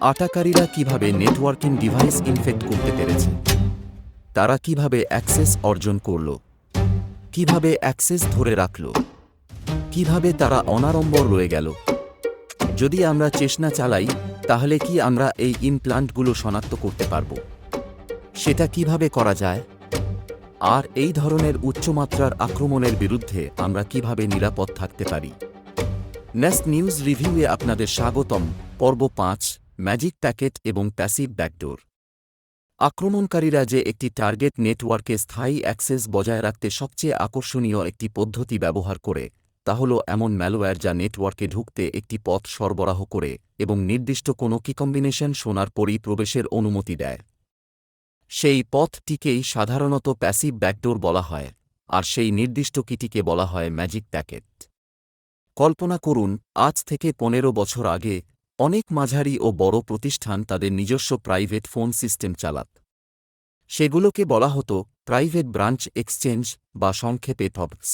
আটাকারীরা কীভাবে networking device in fact করতে পেরেছে? তারা কীভাবে অ্যাক্সেস অর্জন করল? কীভাবে অ্যাক্সেস ধরে রাখল? কীভাবে তারা অনারম্বর রয়ে গেল? যদি আমরা চেষ্টা চালাই, তাহলে কি আমরা এই ইমপ্লান্টগুলো শনাক্ত করতে পারব? সেটা কীভাবে করা যায়? আর এই ধরনের উচ্চমাত্রার আক্রমণের বিরুদ্ধে আমরা কীভাবে নিরাপদ থাকতে পারি? নেক্সট নিউজ রিভিউয়ে আপনাদের স্বাগতম। পর্ব পাঁচ ম্যাজিক প্যাকেট এবং প্যাসিভ ব্যাকডোর আক্রমণকারীরা যে একটি টার্গেট নেটওয়ার্কে স্থায়ী অ্যাক্সেস বজায় রাখতে সবচেয়ে আকর্ষণীয় একটি পদ্ধতি ব্যবহার করে, তা হল এমন ম্যালওয়্যার যা নেটওয়ার্কে ঢুকতে একটি পথ সরবরাহ করে এবং নির্দিষ্ট কোনো কি কম্বিনেশন শোনার পরই প্রবেশের অনুমতি দেয়। সেই পথটিকেই সাধারণত প্যাসিভ ব্যাকডোর বলা হয়, আর সেই নির্দিষ্ট কিটিকে বলা হয় ম্যাজিক প্যাকেট কল্পনা করুন, আজ থেকে পনেরো বছর আগে অনেক মাঝারি ও বড় প্রতিষ্ঠান তাদের নিজস্ব প্রাইভেট ফোন সিস্টেম চালাত। সেগুলোকে বলা হতো প্রাইভেট ব্রাঞ্চ এক্সচেঞ্জ বা সংক্ষেপে পবস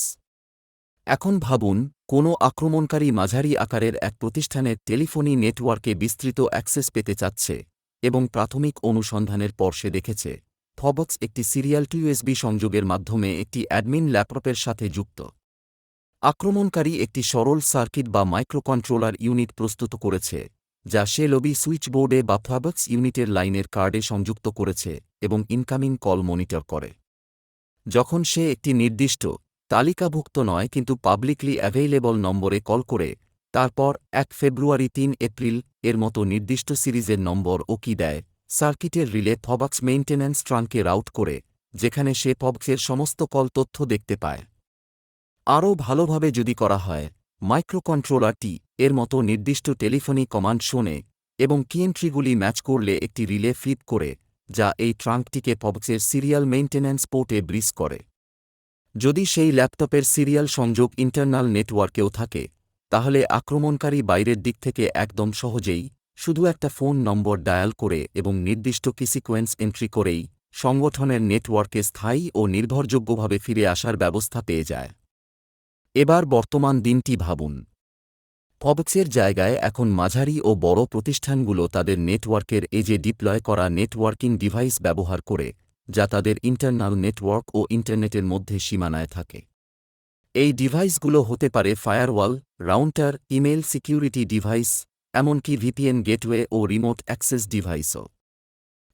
এখন ভাবুন, কোনো আক্রমণকারী মাঝারি আকারের এক প্রতিষ্ঠানের টেলিফোনি নেটওয়ার্কে বিস্তৃত অ্যাক্সেস পেতে চাচ্ছে এবং প্রাথমিক অনুসন্ধানের পর সে দেখেছে ফবক্স একটি সিরিয়াল টিউএসবি সংযোগের মাধ্যমে একটি অ্যাডমিন ল্যাপটপের সাথে যুক্ত। আক্রমণকারী একটি সরল সার্কিট বা মাইক্রোকন্ট্রোলার ইউনিট প্রস্তুত করেছে, যা সে লবি সুইচবোর্ডে বা ফ্যাবক্স ইউনিটের লাইনের কার্ডে সংযুক্ত করেছে এবং ইনকামিং কল মনিটর করে। যখন সে একটি নির্দিষ্ট, তালিকাভুক্ত নয় কিন্তু পাবলিকলি অ্যাভেইলেবল নম্বরে কল করে, তারপর এক ফেব্রুয়ারি তিন এপ্রিল এর মতো নির্দিষ্ট সিরিজের নম্বর ও কি দেয়, সার্কিটের রিলে ফবক্স মেইনটেন্যান্স ট্রাঙ্কে রাউট করে, যেখানে সে ফবক্সের সমস্ত কল তথ্য দেখতে পায়। আরও ভালোভাবে যদি করা হয় মাইক্রোকন্ট্রোলারটি এর মতো নির্দিষ্ট টেলিফোনি কমান্ড শোনে এবং কিএন্ট্রিগুলি ম্যাচ করলে একটি রিলে ফ্লিপ করে, যা এই ট্রাঙ্কটিকে পবক্সের সিরিয়াল মেইনটেন্যান্স পোর্টে ব্রিজ করে। যদি সেই ল্যাপটপের সিরিয়াল সংযোগ ইন্টারনাল নেটওয়ার্কেও থাকে, তাহলে আক্রমণকারী বাইরের দিক থেকে একদম সহজেই শুধু একটা ফোন নম্বর ডায়াল করে এবং নির্দিষ্ট কি সিকোয়েন্স এন্ট্রি করেই সংগঠনের নেটওয়ার্কে স্থায়ী ও নির্ভরযোগ্যভাবে ফিরে আসার ব্যবস্থা পেয়ে যায়। এবার বর্তমান দিনটি ভাবুন। ফবক্সের জায়গায় এখন মাঝারি ও বড় প্রতিষ্ঠানগুলো তাদের নেটওয়ার্কের এজে ডিপ্লয় করা নেটওয়ার্কিং ডিভাইস ব্যবহার করে, যা তাদের ইন্টারনাল নেটওয়ার্ক ও ইন্টারনেটের মধ্যে সীমানায় থাকে। এই ডিভাইসগুলো হতে পারে firewall, router email security device, এমনকি ভিপিএন গেটওয়ে ও রিমোট অ্যাক্সেস ডিভাইসও।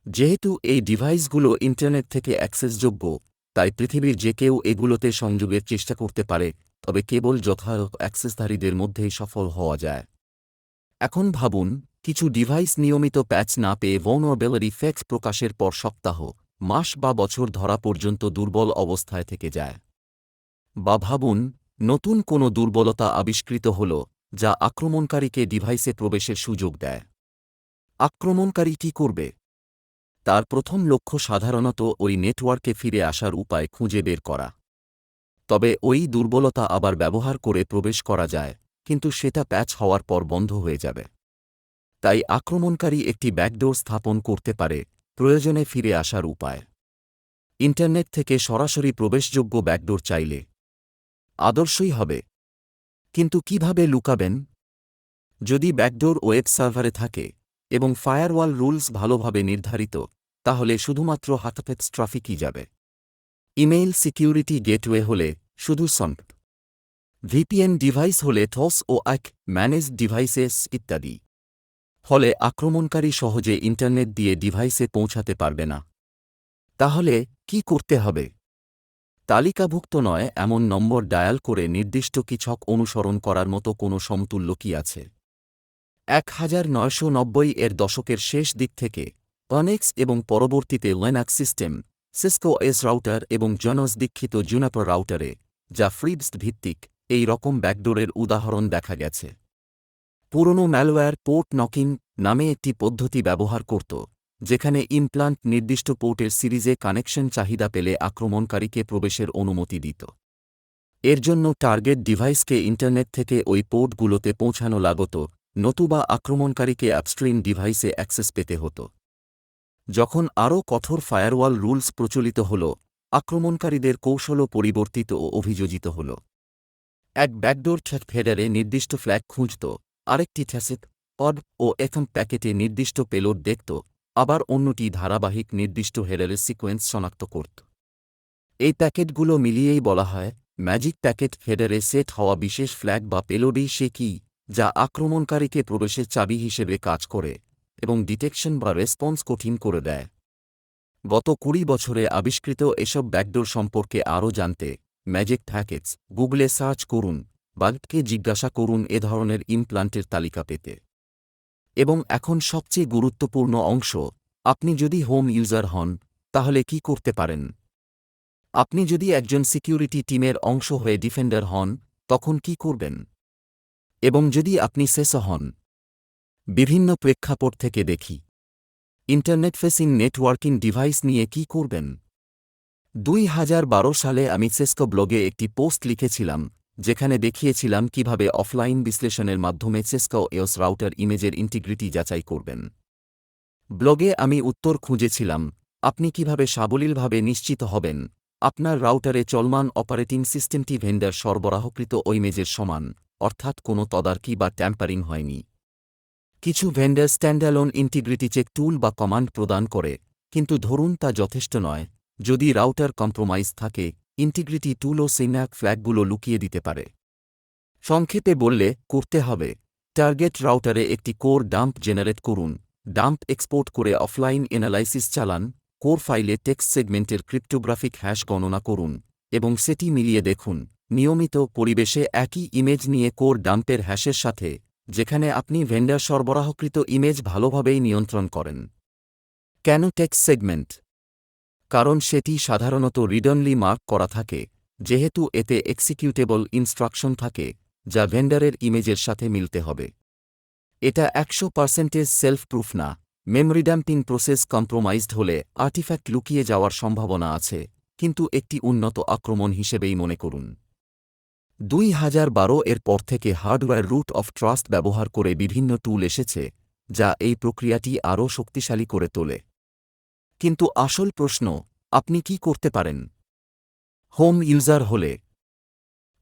যেহেতু এই ডিভাইসগুলো ইন্টারনেট থেকে অ্যাক্সেসযোগ্য, তাই পৃথিবীর যে কেউ এগুলোতে সংযোগের চেষ্টা করতে পারে তবে কেবল যথাযথ অ্যাক্সেসধারীদের মধ্যেই সফল হওয়া যায়। এখন ভাবুন, কিছু ডিভাইস নিয়মিত প্যাচ না পেয়ে ভৌনবেলারি ফ্যাক্স প্রকাশের পর সপ্তাহ, মাস বা বছর ধরা পর্যন্ত দুর্বল অবস্থায় থেকে যায়। বা ভাবুন, নতুন কোনো দুর্বলতা আবিষ্কৃত হল, যা আক্রমণকারীকে ডিভাইসে প্রবেশের সুযোগ দেয়। আক্রমণকারী কি করবে? তার প্রথম লক্ষ্য সাধারণত ওই নেটওয়ার্কে ফিরে আসার উপায় খুঁজে বের করা। তবে ওই দুর্বলতা আবার ব্যবহার করে প্রবেশ করা যায়, কিন্তু সেটা প্যাচ হওয়ার পর বন্ধ হয়ে যাবে। তাই আক্রমণকারী একটি ব্যাকডোর স্থাপন করতে পারে, প্রয়োজনে ফিরে আসার উপায়। ইন্টারনেট থেকে সরাসরি প্রবেশযোগ্য ব্যাকডোর চাইলে। আদর্শই হবে। কিন্তু কীভাবে লুকাবেন? যদি ব্যাকডোর ওয়েব সার্ভারে থাকে এবং ফায়ারওয়াল রুলস ভালোভাবে নির্ধারিত, তাহলে শুধুমাত্র হাতাফেক্স ট্রাফিকই যাবে। ইমেইল সিকিউরিটি গেটওয়ে হলে শুধু সন্ট। ভিপিএন ডিভাইস হলে থস ও এক ম্যানেজ ডিভাইসেস ইত্যাদি। ফলে আক্রমণকারী সহজে ইন্টারনেট দিয়ে ডিভাইসে পৌঁছাতে পারবে না। তাহলে কি করতে হবে? তালিকাভুক্ত নয়, এমন নম্বর ডায়াল করে নির্দিষ্ট কিছক অনুসরণ করার মতো কোনো সমতুল্য কি আছে? এক হাজার নয়শো নব্বই এর দশকের শেষ দিক থেকে অনেক্স এবং পরবর্তীতে Linux system Cisco S router এবং জনস দীক্ষিত জুনাপার রাউটারে যা ফ্রিবস ভিত্তিক, এই রকম ব্যাকডোরের উদাহরণ দেখা গেছে। পুরনো ম্যালওয়্যার পোর্ট নকিং নামে একটি পদ্ধতি ব্যবহার করত, যেখানে ইমপ্লান্ট নির্দিষ্ট পোর্টের সিরিজে কানেকশন চাহিদা পেলে আক্রমণকারীকে প্রবেশের অনুমতি দিত। এর জন্য টার্গেট ডিভাইসকে ইন্টারনেট থেকে ওই পোর্টগুলোতে পৌঁছানো লাগত, নতুবা আক্রমণকারীকে আপস্ট্রিম ডিভাইসে অ্যাক্সেস পেতে হতো। যখন আরও কঠোর ফায়ারওয়াল রুলস প্রচলিত হল, আক্রমণকারীদের কৌশলও পরিবর্তিত ও অভিযোজিত হল। এক ব্যাকডোর ফেডারে নির্দিষ্ট ফ্ল্যাগ খুঁজত, আরেকটি থ্যাসেট অড ও এফএম প্যাকেটে নির্দিষ্ট পেলোড দেখত, আবার অন্যটি ধারাবাহিক নির্দিষ্ট হেডারের সিকোয়েন্স শনাক্ত করত। এই প্যাকেটগুলো মিলিয়েই বলা হয়, ম্যাজিক প্যাকেট হেডারে সেট হওয়া বিশেষ ফ্ল্যাগ বা পেলোডই সে কি, যা আক্রমণকারীকে প্রবেশের চাবি হিসেবে কাজ করে। এবং ডিটেকশন বা রেসপন্স কঠিন করে দেয়। গত কুড়ি বছরে আবিষ্কৃত এসব ব্যাকডোর সম্পর্কে আরও জানতে ম্যাজিক প্যাকেটস গুগলে সার্চ করুন বাগকে জিজ্ঞাসা করুন এ ধরনের ইমপ্লান্টের তালিকা পেতে। এবং এখন সবচেয়ে গুরুত্বপূর্ণ অংশ, আপনি যদি হোম ইউজার হন, তাহলে কি করতে পারেন? আপনি যদি একজন সিকিউরিটি টিমের অংশ হয়ে ডিফেন্ডার হন, তখন কি করবেন? এবং যদি আপনি শেষ হন বিভিন্ন প্রেক্ষাপট থেকে দেখি। ইন্টারনেট ফেসিং নেটওয়ার্কিং ডিভাইস নিয়ে কি করবেন? দুই হাজার বারো সালে আমি সেস্কো ব্লগে একটি পোস্ট লিখেছিলাম, যেখানে দেখিয়েছিলাম কীভাবে অফলাইন বিশ্লেষণের মাধ্যমে সেস্কো এওস রাউটার ইমেজের ইন্টিগ্রিটি যাচাই করবেন। ব্লগে আমি উত্তর খুঁজেছিলাম, আপনি কীভাবে সাবলীলভাবে নিশ্চিত হবেন? আপনার রাউটারে চলমান অপারেটিং সিস্টেমটি ভেন্ডার সরবরাহকৃত ইমেজের সমান, অর্থাৎ কোনো তদারকি বা ট্যাম্পারিং হয়নি। কিছু vendor standalone integrity check tool বা কমান্ড প্রদান করে, কিন্তু ধরুন তা যথেষ্ট নয়। যদি রাউটার কম্প্রোমাইজ থাকে ইন্টিগ্রিটি টুল ও সিনাক ফ্ল্যাগগুলো লুকিয়ে দিতে পারে। সংক্ষেপে বললে, করতে হবে। টার্গেট রাউটারে একটি কোর ডাম্প জেনারেট করুন। ডাম্প এক্সপোর্ট করে অফলাইন এনালাইসিস চালান। কোর ফাইলে টেক্সট সেগমেন্টের ক্রিপ্টোগ্রাফিক হ্যাশ গণনা করুন এবং সেটি মিলিয়ে দেখুন। নিয়মিত পরিবেশে একই ইমেজ নিয়ে কোর ডাম্পের হ্যাশের সাথে যেখানে আপনি ভেন্ডার সরবরাহকৃত ইমেজ ভালোভাবেই নিয়ন্ত্রণ করেন। কেন টেক্সট সেগমেন্ট কারণ সেটি সাধারণত রিডনলি মার্ক করা থাকে, যেহেতু এতে এক্সিকিউটেবল ইনস্ট্রাকশন থাকে, যা ভেন্ডারের ইমেজের সাথে মিলতে হবে। এটা একশো পার্সেন্টেজ সেলফ প্রুফ না মেমরি ড্যাম্পিং প্রসেস কম্প্রোমাইজড হলে আর্টিফ্যাক্ট লুকিয়ে যাওয়ার সম্ভাবনা আছে, কিন্তু একটি উন্নত আক্রমণ হিসেবেই মনে করুন। দুই হাজার বারো এর পর থেকে হার্ডওয়্যার রুট অফ ট্রাস্ট ব্যবহার করে বিভিন্ন টুল এসেছে, যা এই প্রক্রিয়াটি আরও শক্তিশালী করে তোলে। কিন্তু আসল প্রশ্ন, আপনি কি করতে পারেন? হোম ইউজার হলে,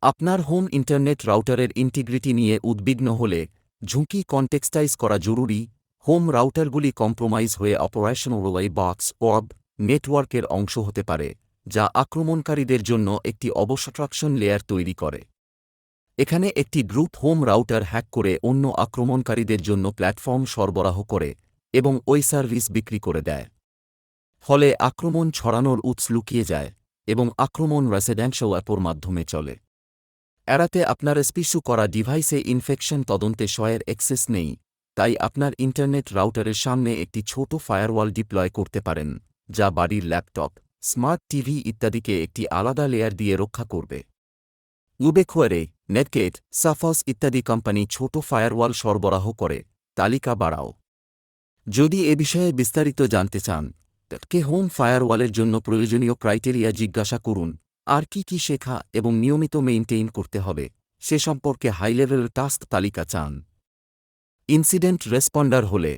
আপনার হোম ইন্টারনেট রাউটারের ইন্টিগ্রিটি নিয়ে উদ্বিগ্ন হলে, ঝুঁকি কনটেক্সটাইজ করা জরুরি, হোম রাউটারগুলি কম্প্রোমাইজ হয়ে অপারেশনাল বক্স, অব, নেটওয়ার্কের অংশ হতে পারে। যা আক্রমণকারীদের জন্য একটি অবস্ট্রাকশন লেয়ার তৈরি করে। এখানে একটি গ্রুপ হোম রাউটার হ্যাক করে অন্য আক্রমণকারীদের জন্য প্ল্যাটফর্ম সরবরাহ করে এবং ওই সার্ভিস বিক্রি করে দেয়। ফলে আক্রমণ ছড়ানোর উৎস লুকিয়ে যায় এবং আক্রমণ রেসিডেন্সিয়াল অ্যাপোর মাধ্যমে চলে। এড়াতে আপনার স্পিসু করা ডিভাইসে ইনফেকশন তদন্তে সয়ের অ্যাক্সেস নেই, তাই আপনার ইন্টারনেট রাউটারের সামনে একটি ছোট ফায়ারওয়াল ডিপ্লয় করতে পারেন, যা বাড়ির ল্যাপটপ। স্মার্ট টিভি ইত্যাদিকে একটি আলাদা লেয়ার দিয়ে রক্ষা করবে। উবেখোয়ারে নেটকেট সাফস ইত্যাদি কোম্পানি ছোট ফায়ারওয়াল সরবরাহ করে। তালিকা বাড়াও। যদি এ বিষয়ে বিস্তারিত জানতে চান কে হোম ফায়ারওয়ালের জন্য প্রয়োজনীয় ক্রাইটেরিয়া জিজ্ঞাসা করুন। আর কি কি শেখা এবং নিয়মিত মেইনটেইন করতে হবে, সে সম্পর্কে হাই লেভেল টাস্ক তালিকা চান। ইনসিডেন্ট রেসপন্ডার হলে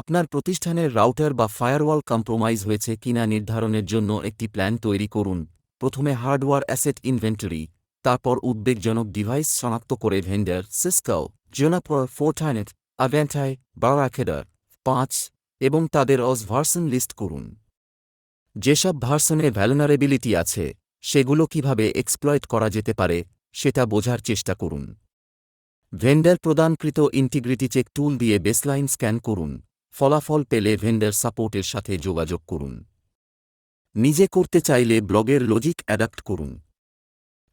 আপনার প্রতিষ্ঠানের রাউটার বা ফায়ারওয়াল কম্প্রোমাইজ হয়েছে কিনা নির্ধারণের জন্য একটি প্ল্যান তৈরি করুন। প্রথমে হার্ডওয়্যার অ্যাসেট ইনভেন্টরি, তারপর উদ্বেগজনক ডিভাইস শনাক্ত করে ভেন্ডার সিস্কাও জোনাপর ফোর্টাইনেট, আভেন্টাই, বারাকেডার পাঁচ এবং তাদের অজ ভার্সন লিস্ট করুন। যেসব ভার্সনে ভ্যালনারেবিলিটি আছে, সেগুলো কীভাবে এক্সপ্লয়েট করা যেতে পারে, সেটা বোঝার চেষ্টা করুন। ভেন্ডার প্রদানকৃত ইন্টিগ্রিটি চেক টুল দিয়ে বেসলাইন স্ক্যান করুন। ফলাফল পেলে ভেন্ডার সাপোর্টের সাথে যোগাযোগ করুন। নিজে করতে চাইলে ব্লগের লজিক অ্যাডাপ্ট করুন।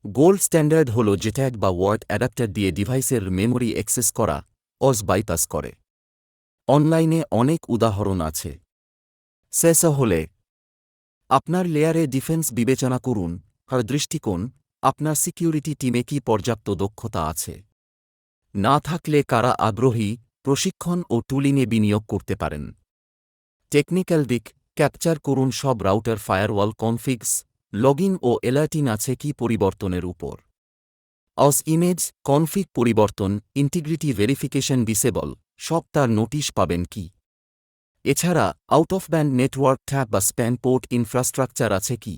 গোল্ড স্ট্যান্ডার্ড হল জেট্যাগ বা ওয়ার্ড অ্যাডাপ্টার দিয়ে ডিভাইসের মেমোরি অ্যাক্সেস করা অজ বাইপাস করে। অনলাইনে অনেক উদাহরণ আছে। শেষ হলে, আপনার লেয়ারে ডিফেন্স বিবেচনা করুন, আর দৃষ্টিকোণ, আপনার সিকিউরিটি টিমে কি পর্যাপ্ত দক্ষতা আছে? না থাকলে কারা আগ্রহী প্রশিক্ষণ ও টুলিংয়ে বিনিয়োগ করতে পারেন। টেকনিক্যাল দিক, ক্যাপচার করুন সব রাউটার ফায়ারওয়াল কনফিগস, লগইন ও এলার্টিন আছে কি পরিবর্তনের উপর। অস ইমেজ, কনফিগ পরিবর্তন, ইন্টিগ্রিটি ভেরিফিকেশন ডিসেবল, সব তার নোটিশ পাবেন কি। এছাড়া, out of band network tap বা স্প্যান পোর্ট ইনফ্রাস্ট্রাকচার আছে কি।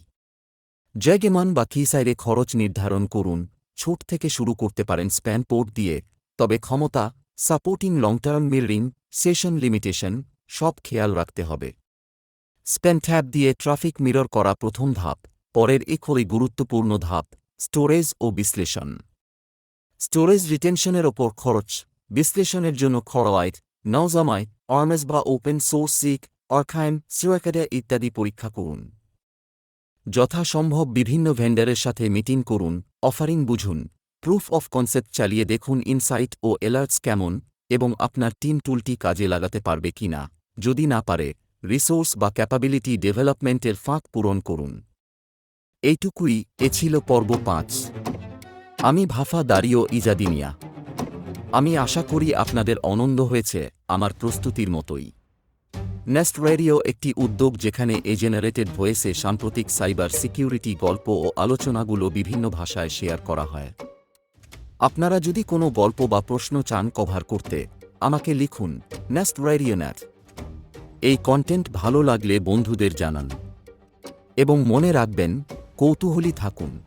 জ্যাগেমান বা কিসাইরে খরচ নির্ধারণ করুন, ছোট থেকে শুরু করতে পারেন স্প্যান পোর্ট দিয়ে, তবে ক্ষমতা supporting long term mirroring session limitation, সব খেয়াল রাখতে হবে। স্পেন ট্যাব দিয়ে ট্রাফিক মিরর করা প্রথম ধাপ, পরের এখনই গুরুত্বপূর্ণ ধাপ, স্টোরেজ ও বিশ্লেষণ। স্টোরেজ রিটেনশনের ওপর খরচ, বিশ্লেষণের জন্য খরওয়াইট নওজামাই অর্মেস বা ওপেন সোর্স সিক অর্খাইম সিওয়াকাডে ইত্যাদি পরীক্ষা করুন। যথাসম্ভব বিভিন্ন ভেন্ডারের সাথে মিটিং করুন, অফারিং বুঝুন। প্রুফ অফ কনসেপ্ট চালিয়ে দেখুন ইনসাইট ও এলার্টস কেমন এবং আপনার টিম টুলটি কাজে লাগাতে পারবে কিনা যদি না পারে রিসোর্স বা ক্যাপাবিলিটি ডেভেলপমেন্টের ফাঁক পূরণ করুন। এইটুকুই এ ছিল পর্ব পাঁচ। আমি ভাফা দাঁড়িও ইজাদিনিয়া। আমি আশা করি আপনাদের অনন্দ হয়েছে আমার প্রস্তুতির মতোই। নেস্ট রেডিও একটি উদ্যোগ যেখানে এ জেনারেটেড ভয়েসে সাম্প্রতিক সাইবার সিকিউরিটি গল্প ও আলোচনাগুলো বিভিন্ন ভাষায় শেয়ার করা হয়। আপনারা যদি কোনো গল্প বা প্রশ্ন চান কভার করতে, আমাকে লিখুন ন্যাস্ট রেডিও এই কন্টেন্ট ভালো লাগলে বন্ধুদের জানান। এবং মনে রাখবেন, কৌতূহলী থাকুন।